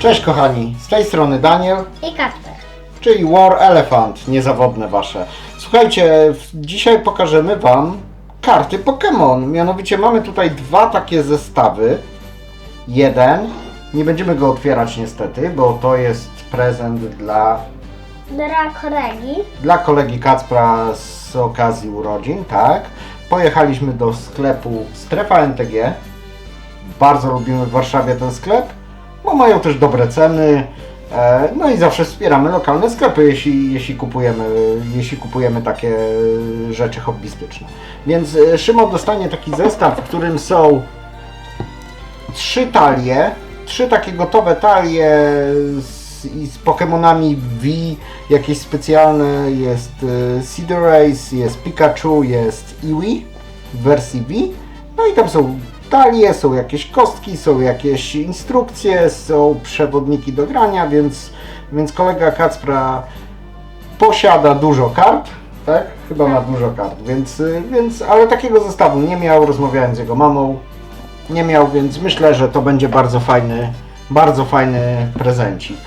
Cześć kochani, z tej strony Daniel, I Kasper. czyli War Elephant, niezawodne wasze. Słuchajcie, dzisiaj pokażemy wam karty Pokémon. Mianowicie mamy tutaj dwa takie zestawy. Jeden, nie będziemy go otwierać niestety, bo to jest prezent dla, Dla kolegi. dla kolegi Kacpra z okazji urodzin, tak. Pojechaliśmy do sklepu Strefa NTG. Bardzo lubimy w Warszawie ten sklep, bo mają też dobre ceny. E, No i zawsze wspieramy lokalne sklepy, jeśli, jeśli, kupujemy, jeśli kupujemy takie rzeczy hobbystyczne. Więc e, Szymon dostanie taki zestaw, w którym są trzy talie, trzy takie gotowe talie z, z Pokemonami V, jakieś specjalne, jest e, Cederace, jest Pikachu, jest Eevee w wersji V. No i tam są talie, są jakieś kostki, są jakieś instrukcje, są przewodniki do grania, więc, więc kolega Kacpra posiada dużo kart, tak? Chyba ma dużo kart, więc, więc, ale takiego zestawu nie miał, rozmawiałem z jego mamą, nie miał, więc myślę, że to będzie bardzo fajny, bardzo fajny prezencik.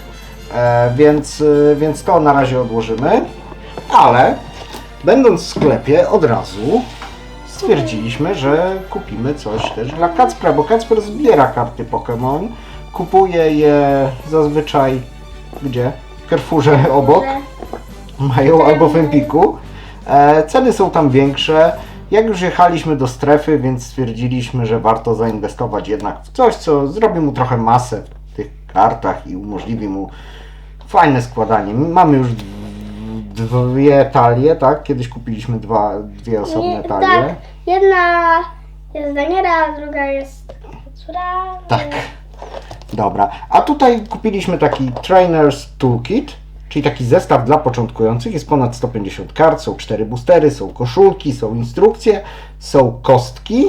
E, więc, więc to na razie odłożymy, ale będąc w sklepie od razu stwierdziliśmy, że kupimy coś też dla Kacpra, bo Kacper zbiera karty Pokémon, kupuje je zazwyczaj gdzie? W Carrefourze obok mają albo w Empiku. E, ceny są tam większe. Jak już jechaliśmy do strefy, więc stwierdziliśmy, że warto zainwestować jednak w coś, co zrobi mu trochę masę w tych kartach i umożliwi mu fajne składanie. Mamy już dwie talie, tak? Kiedyś kupiliśmy dwa, dwie osobne Nie, talie. tak. Jedna jest Daniela, a druga jest Kacpra. Tak. Dobra. A tutaj kupiliśmy taki Trainer's Toolkit, czyli taki zestaw dla początkujących. Jest ponad 150 kart, są cztery boostery, są koszulki, są instrukcje, są kostki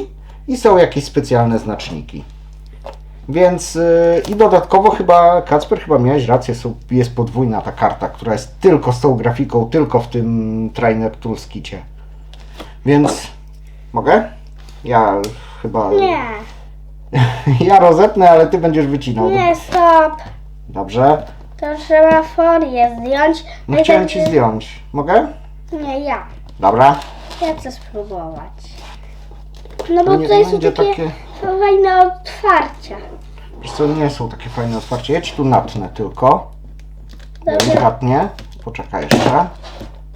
i są jakieś specjalne znaczniki. Więc yy, i dodatkowo chyba, Kacper, chyba miałeś rację, są, jest podwójna ta karta, która jest tylko z tą grafiką, tylko w tym Trainer Tools kicie. Więc mogę? Ja chyba... Nie, Ja rozetnę, ale ty będziesz wycinał. nie, stop. Dobrze? To trzeba folię zdjąć. No chciałem ci zdjąć. Mogę? Nie, ja. Dobra. Ja chcę spróbować. No bo nie tutaj są będzie takie, takie- fajne otwarcia. Wiesz co, nie są takie fajne otwarcie. Ja ci tu natnę tylko. Delikatnie. Poczekaj jeszcze.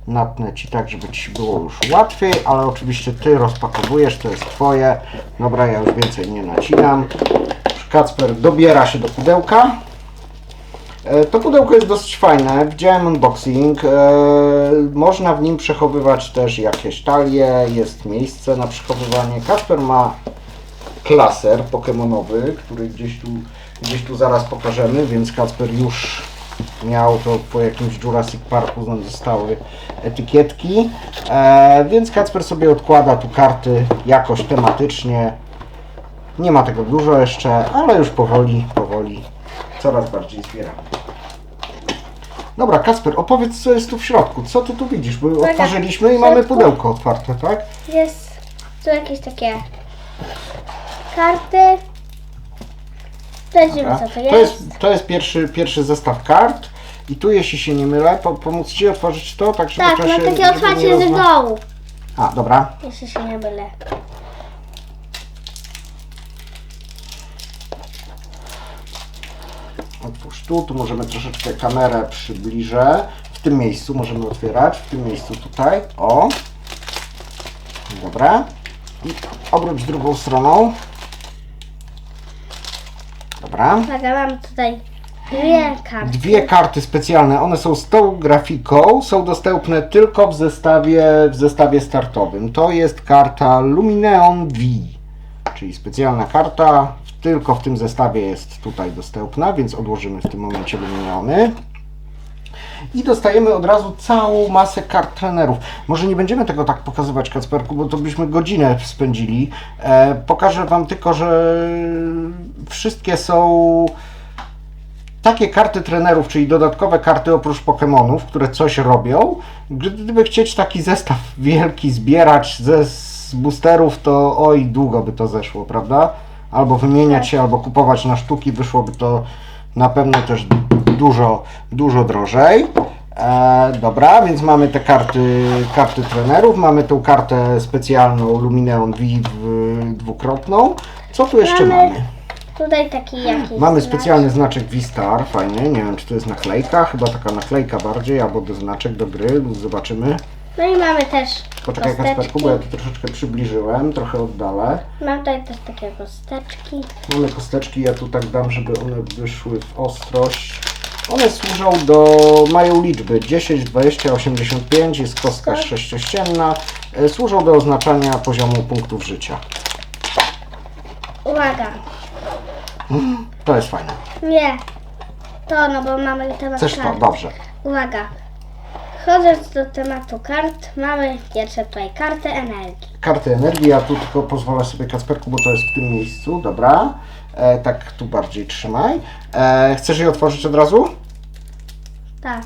Natnę ci tak, żeby ci było już łatwiej, ale oczywiście ty rozpakowujesz, to jest twoje. Dobra, ja już więcej nie nacinam. Kacper dobiera się do pudełka. E, To pudełko jest dosyć fajne, widziałem unboxing, e, można w nim przechowywać też jakieś talie, jest miejsce na przechowywanie. Kasper ma klaser pokemonowy, który gdzieś tu, gdzieś tu zaraz pokażemy, więc Kacper już miał to po jakimś Jurassic Parku, tam zostały etykietki, e, więc Kacper sobie odkłada tu karty jakoś tematycznie. Nie ma tego dużo jeszcze, ale już powoli, powoli coraz bardziej zbieramy. Dobra, Kasper, opowiedz co jest tu w środku. Co ty tu widzisz? Bo otworzyliśmy i w mamy środku- pudełko otwarte, tak? Jest tu jakieś takie karty. Sprawdzimy co to To jest. jest, to jest pierwszy, pierwszy zestaw kart. I tu, jeśli się nie mylę, po, pomóc Ci otworzyć to, tak żeby Tak, to ma się... takie żeby otwarcie nie z rozma- dołu. A, dobra. Jeśli się nie mylę. Otwórz tu, tu możemy troszeczkę kamerę przybliżę. W tym miejscu możemy otwierać, w tym miejscu tutaj. O. Dobra. I obróć drugą stroną. Dobra. Uwaga, mam tutaj dwie karty. Dwie karty specjalne, one są z tą grafiką, są dostępne tylko w zestawie, w zestawie startowym. To jest karta Lumineon V, czyli specjalna karta, tylko w tym zestawie jest tutaj dostępna, więc odłożymy w tym momencie Lumineony. I dostajemy od razu całą masę kart trenerów. Może nie będziemy tego tak pokazywać, Kacperku, bo to byśmy godzinę spędzili. E, pokażę Wam tylko, że wszystkie są takie karty trenerów, czyli dodatkowe karty oprócz Pokémonów, które coś robią. Gdyby chcieć taki zestaw wielki zbierać ze z boosterów, to oj, długo by to zeszło, prawda? Albo wymieniać się, albo kupować na sztuki, wyszłoby to na pewno też dużo, dużo drożej. E, dobra, więc mamy te karty, karty trenerów, mamy tą kartę specjalną Lumineon V dwukrotną. Co tu jeszcze Mamy mamy? Tutaj taki jakiś Mamy znak. specjalny znaczek V-Star, fajny, nie wiem czy to jest naklejka, chyba taka naklejka bardziej, albo do znaczek do gry, zobaczymy. No i mamy też Poczekaj kosteczki. Kasperku, bo ja tu troszeczkę przybliżyłem, trochę oddalę. Mam tutaj też takie kosteczki. Mamy kosteczki, ja tu tak dam, żeby one wyszły w ostrość. One służą do, mają liczby 10, 20, 85, jest kostka Tak. sześciościenna. E, Służą do oznaczania poziomu punktów życia. Uwaga. To jest fajne. Nie. To, no bo mamy temat Chcesz to? kart. Dobrze. Uwaga. Wchodząc do tematu kart, mamy pierwsze tutaj kartę energii. Karty energii, ja tu tylko pozwolę sobie Kacperku, bo to jest w tym miejscu, dobra. E, tak tu bardziej trzymaj. E, chcesz je otworzyć od razu? Tak.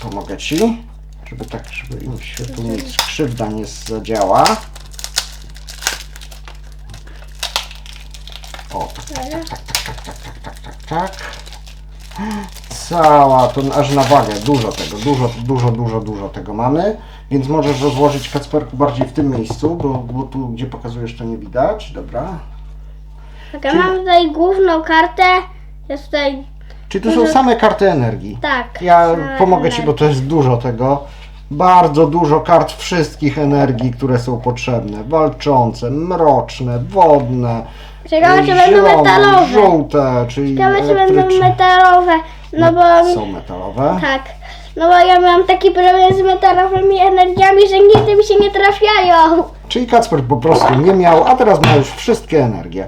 Pomogę Ci, żeby tak, żeby im się tu nic krzywda nie zadziała. O, tak, Dobra. tak, tak, tak, tak. Cała, to aż na wagę, dużo tego, dużo, dużo, dużo, dużo tego mamy. Więc możesz rozłożyć Kacperku bardziej w tym miejscu, bo, bo tu, gdzie pokazujesz, to nie widać. Dobra. Tak, Czyli- mam tutaj główną kartę. Jest tutaj, Czyli tu są same karty energii. tak. Ja same pomogę Ci, bo to jest dużo tego. Bardzo dużo kart wszystkich energii, które są potrzebne. Walczące, mroczne, wodne, Ciekawe, czy będą zielone, metalowe. żółte, czyli Ciekawe, czy będą elektryczne. metalowe. No bo... Są metalowe. Tak. No bo ja mam taki problem z metalowymi energiami, że nigdy mi się nie trafiają. Czyli Kacper po prostu nie miał, a teraz ma już wszystkie energie.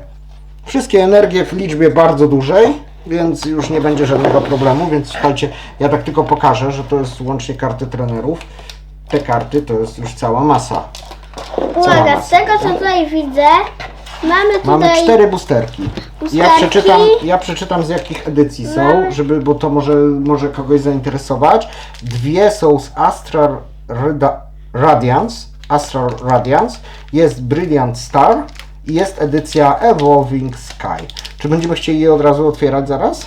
Wszystkie energie w liczbie bardzo dużej, więc już nie będzie żadnego problemu. Więc słuchajcie, ja tak tylko pokażę, że to jest łącznie karty trenerów. Te karty to jest już cała masa. Uwaga, masa, z tego co prawda? tutaj widzę, mamy tutaj... Mamy cztery busterki. Ja Busterki. przeczytam, ja przeczytam z jakich edycji są, żeby, bo to może, może kogoś zainteresować. Dwie są z Astral Rada- Radiance, Astral Radiance, jest Brilliant Star i jest edycja Evolving Sky. Czy będziemy chcieli je od razu otwierać zaraz?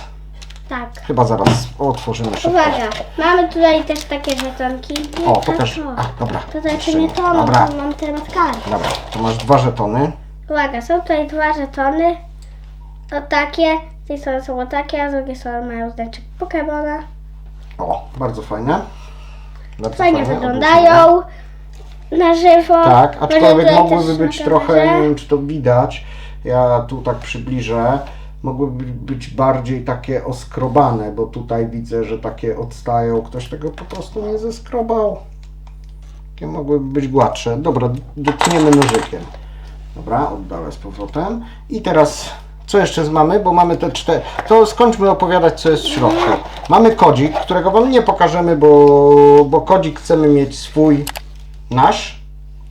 Tak. Chyba zaraz otworzymy szybko. Uwaga, mamy tutaj też takie żetonki. Nie, O, pokaż. o. A, dobra. To znaczy nie to, no Dobra, to mam temat kart. dobra. To masz dwa żetony. Uwaga, są tutaj dwa żetony. O takie, z tej strony są o takie, a z drugiej strony mają znaczek Pokemona. O, bardzo fajne. Bardzo Fajnie wyglądają na żywo. Tak, aczkolwiek mogłyby być trochę, nie wiem czy to widać, ja tu tak przybliżę, mogłyby być bardziej takie oskrobane, bo tutaj widzę, że takie odstają, ktoś tego po prostu nie zeskrobał. Takie mogłyby być gładsze. Dobra, dotkniemy nożykiem. Dobra, oddalę z powrotem. I teraz co jeszcze mamy? Bo mamy te cztery. To skończmy opowiadać, co jest w środku. Mamy kodzik, którego Wam nie pokażemy, bo, bo kodzik chcemy mieć swój, nasz.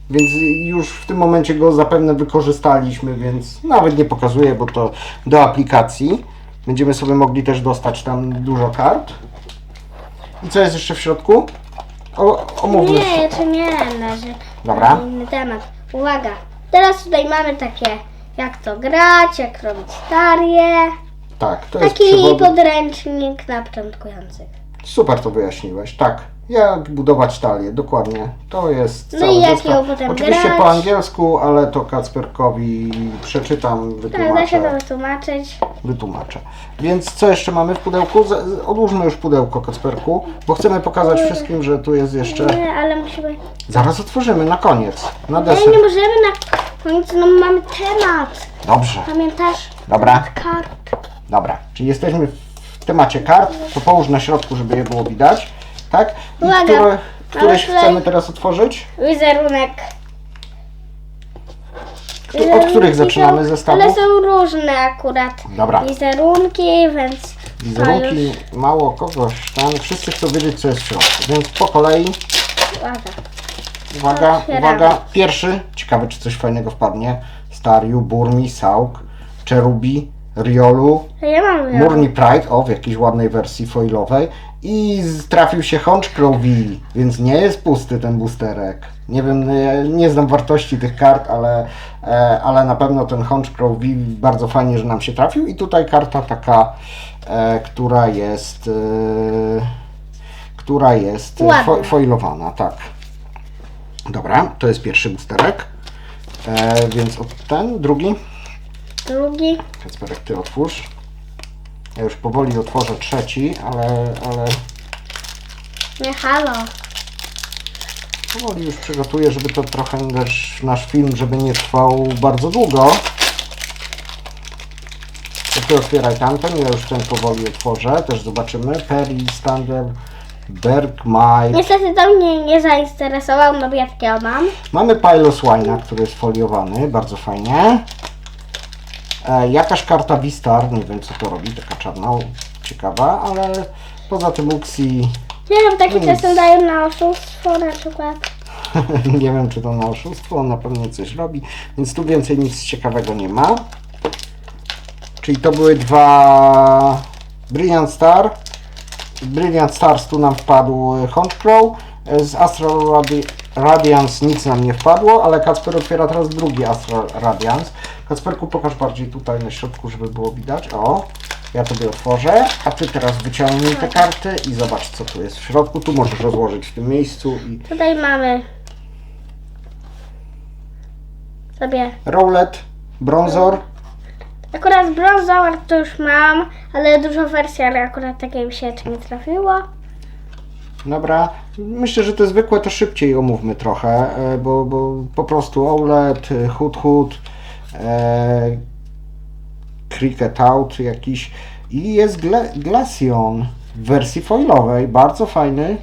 Więc już w tym momencie go zapewne wykorzystaliśmy, więc nawet nie pokazuję, bo to do aplikacji. Będziemy sobie mogli też dostać tam dużo kart. I co jest jeszcze w środku? O, omówmy. Nie, jeszcze nie, leży. Dobra. Inny temat. Uwaga, teraz tutaj mamy takie, jak to grać, jak robić starię. Tak, to jest Taki przewodnik. podręcznik na początkujących. Super to wyjaśniłeś, tak. Jak budować talię, dokładnie. To jest No cały i jak zestaw. ją potem Oczywiście grać. po angielsku, ale to Kacperkowi przeczytam, Tak, da się to wytłumaczę, wytłumaczyć. wytłumaczę. Więc co jeszcze mamy w pudełku? Z- Odłóżmy już pudełko, Kacperku, bo chcemy pokazać wszystkim, że tu jest jeszcze... Nie, ale musimy... Zaraz otworzymy, na koniec, na Ale deser. nie możemy na końcu, no mamy temat. Dobrze, Pamiętasz? Dobra. Kart. dobra. Czyli jesteśmy w temacie kart, to połóż na środku, żeby je było widać. Tak? I Uwaga. które, któreś tutaj- chcemy teraz otworzyć? Wizerunek. Któ- Od których zaczynamy są- zestawów? Ale są różne akurat. Dobra. Wizerunki, więc... Wizerunki, mało kogoś tam, wszyscy chcą wiedzieć co jest w środku, więc po kolei, Uwaga. uwaga, Otwieramy. uwaga, pierwszy, ciekawe czy coś fajnego wpadnie, Stariu, Burmi, Sauk, Cherubi, Riolu, Ja mam Murni Pride, o w jakiejś ładnej wersji foilowej I z- trafił się Honchcrow V, więc nie jest pusty ten boosterek. Nie wiem, nie, nie znam wartości tych kart, ale, e, ale na pewno ten Honchcrow V bardzo fajnie, że nam się trafił. I tutaj karta taka, e, która jest, e, która jest e, Ładna. fo, foilowana, tak. Dobra, to jest pierwszy boosterek. E, więc od ten, drugi. Drugi. Kacperek, ty otwórz. Ja już powoli otworzę trzeci, ale, ale Nie halo. powoli już przygotuję, żeby to trochę też nasz film, żeby nie trwał bardzo długo. To ty otwieraj tamten, ja już ten powoli otworzę, też zobaczymy. Perry, Stander, Bergmaj. Niestety to mnie nie zainteresował, no ja takiego mam. Mamy Piloswina, który jest foliowany, bardzo fajnie. E, jakaś karta Vistar, nie wiem co to robi, taka czarna, ciekawa, ale poza tym Uxi, Nie wiem, takie Nic. czasem dają na oszustwo na przykład. nie wiem czy to na oszustwo, on na pewno coś robi, więc tu więcej nic ciekawego nie ma. Czyli to były dwa Brilliant Star. Brilliant Stars tu nam wpadł Honchcrow. Z Astral Radi Radiance nic nam nie wpadło, ale Kacper otwiera teraz drugi Astral Radiance. Kacperku pokaż bardziej tutaj na środku, żeby było widać. O, ja tobie otworzę, a ty teraz wyciągnij te karty i zobacz co tu jest w środku. Tu możesz rozłożyć w tym miejscu i Tutaj mamy sobie Rowlet, Bronzor. Akurat brązowy to już mam, ale dużo wersji, ale akurat takiej mi się jeszcze nie trafiło. Dobra, myślę, że te zwykłe to szybciej omówmy trochę, e, bo, bo po prostu OLED, Hood Hood, e, Cricket Out jakiś i jest Gla Glaceon w wersji foilowej, bardzo fajny.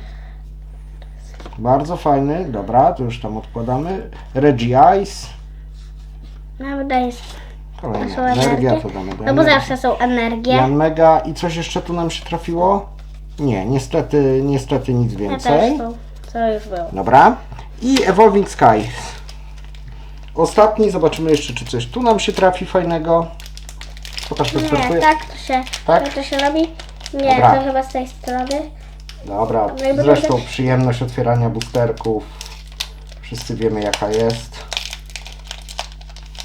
Bardzo fajny, dobra, to już tam odkładamy. Reggie Ice, No wydaje się, kolejna to energia, to damy do No bo zawsze są energie. Jan Mega i coś jeszcze tu nam się trafiło? Nie, niestety, niestety nic Ja więcej. też są. Co już było. Dobra. I Evolving Sky. Ostatni, zobaczymy jeszcze, czy coś tu nam się trafi fajnego. Pokaż to Nie, tak to się, Tak? tak to się robi. Nie, Dobra. to chyba z tej strony. Dobra, zresztą przyjemność otwierania boosterków. Wszyscy wiemy jaka jest.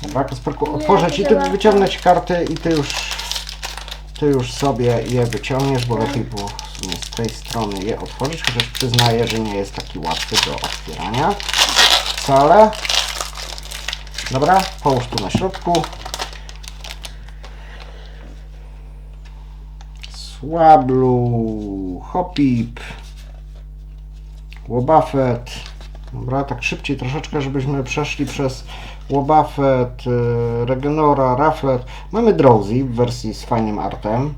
Dobra, Kasperku, otworzę Ci, ty zobaczę. wyciągnę Ci karty i Ty już, Ty już sobie je wyciągniesz, bo lepiej było w sumie z tej strony je otworzyć, chociaż przyznaję, że nie jest taki łatwy do otwierania. Wcale. Dobra, połóż tu na środku. Swablu, Hopip, Łobafet. Dobra, tak szybciej troszeczkę, żebyśmy przeszli przez Łobafet, y, Regenora, Raflet. Mamy Drowsy w wersji z fajnym artem.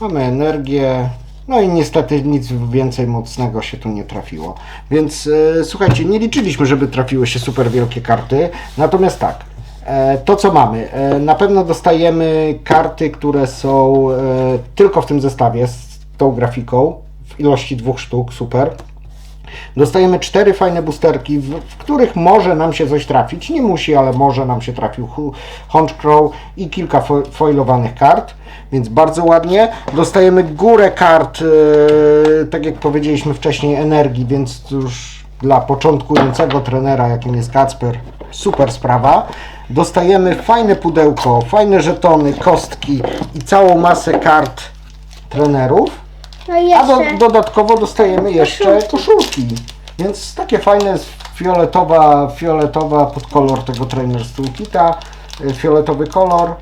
Mamy energię. No i niestety nic więcej mocnego się tu nie trafiło. Więc e, słuchajcie, nie liczyliśmy, żeby trafiły się super wielkie karty. Natomiast tak, e, to co mamy, e, na pewno dostajemy karty, które są e, tylko w tym zestawie z tą grafiką w ilości dwóch sztuk, super. Dostajemy cztery fajne boosterki, w, w których może nam się coś trafić. Nie musi, ale może nam się trafił Honchcrow i kilka fo foilowanych kart, więc bardzo ładnie. Dostajemy górę kart, e, tak jak powiedzieliśmy wcześniej, energii, więc już dla początkującego trenera, jakim jest Kacper, super sprawa. Dostajemy fajne pudełko, fajne żetony, kostki i całą masę kart trenerów. No i A do, dodatkowo dostajemy jeszcze koszulki. Więc takie fajne jest fioletowa, fioletowa pod kolor tego Trainers Toolkita. y, Fioletowy kolor.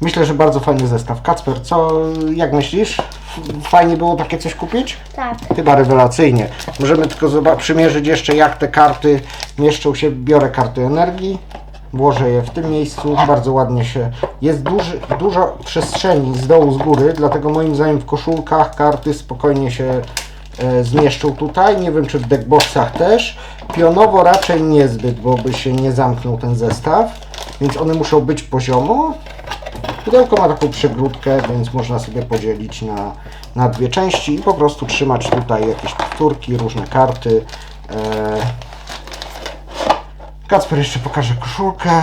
Myślę, że bardzo fajny zestaw. Kacper, co, jak myślisz? Fajnie było takie coś kupić? tak. Chyba rewelacyjnie. Możemy tylko zoba- przymierzyć jeszcze jak te karty mieszczą się. Biorę karty energii, włożę je w tym miejscu. Bardzo ładnie się. Jest duży, dużo przestrzeni z dołu, z góry, dlatego moim zdaniem w koszulkach karty spokojnie się e, zmieszczą tutaj. Nie wiem czy w deckboxach też. Pionowo raczej niezbyt, bo by się nie zamknął ten zestaw. Więc one muszą być poziomo. Pudełko ma taką przegródkę, więc można sobie podzielić na, na dwie części i po prostu trzymać tutaj jakieś powtórki, różne karty. E... Kacper jeszcze pokaże koszulkę.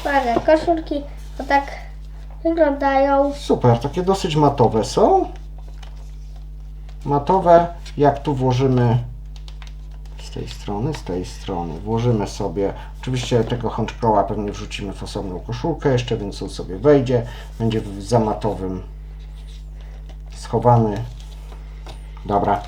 Uwaga, koszulki, bo tak wyglądają. Super, takie dosyć matowe są. Matowe, jak tu włożymy z tej strony, z tej strony, włożymy sobie, oczywiście tego hunchcrowa pewnie wrzucimy w osobną koszulkę jeszcze, więc on sobie wejdzie, będzie w zamatowym schowany. Dobra.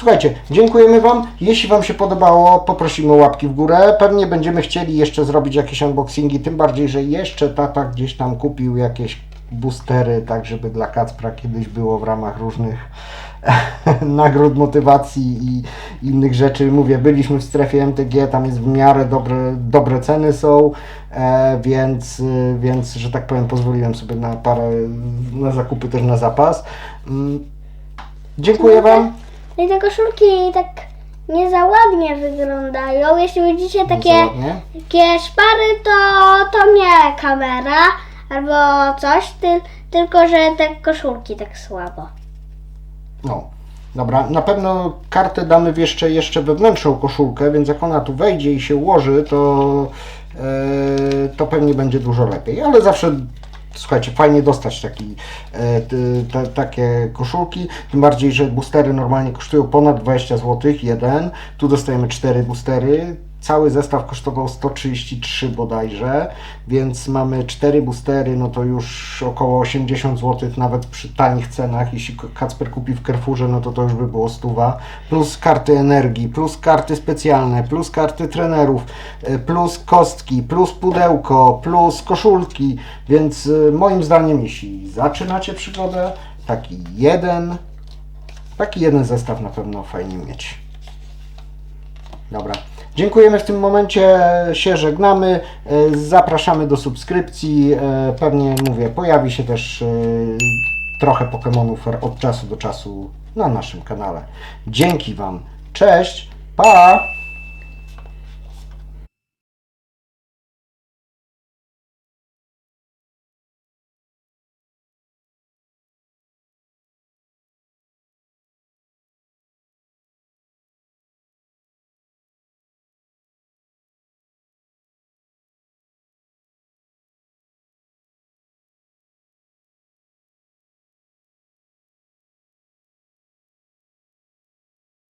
Słuchajcie, dziękujemy Wam. Jeśli Wam się podobało, poprosimy o łapki w górę. Pewnie będziemy chcieli jeszcze zrobić jakieś unboxingi, tym bardziej, że jeszcze tata gdzieś tam kupił jakieś boostery, tak żeby dla Kacpra kiedyś było w ramach różnych nagród, motywacji i innych rzeczy. Mówię, byliśmy w strefie MTG, tam jest w miarę dobre, dobre ceny są, e, więc, więc, że tak powiem, pozwoliłem sobie na parę, na zakupy też na zapas. Mm, Dziękuję Wam. No i te koszulki tak nie za ładnie wyglądają. Jeśli widzicie takie, takie szpary, to, to nie kamera albo coś, ty, tylko że te koszulki tak słabo. No. Dobra, na pewno kartę damy w jeszcze, jeszcze wewnętrzną koszulkę, więc jak ona tu wejdzie i się ułoży, to, e, to pewnie będzie dużo lepiej. Ale zawsze, słuchajcie, fajnie dostać taki, e, takie koszulki. Tym bardziej, że boostery normalnie kosztują ponad 20 zł jeden. Tu dostajemy 4 boostery. Cały zestaw kosztował 133 bodajże, więc mamy 4 boostery, no to już około 80 zł, nawet przy tanich cenach. Jeśli Kacper kupi w Carrefourze, no to to już by było stuwa. Plus karty energii, plus karty specjalne, plus karty trenerów, e, plus kostki, plus pudełko, plus koszulki. Więc e, moim zdaniem, jeśli zaczynacie przygodę, taki jeden, taki jeden zestaw na pewno fajnie mieć. Dobra. Dziękujemy w tym momencie, się żegnamy, e, zapraszamy do subskrypcji, e, pewnie mówię, pojawi się też e, trochę Pokemonów od czasu do czasu na naszym kanale. Dzięki Wam, cześć, pa!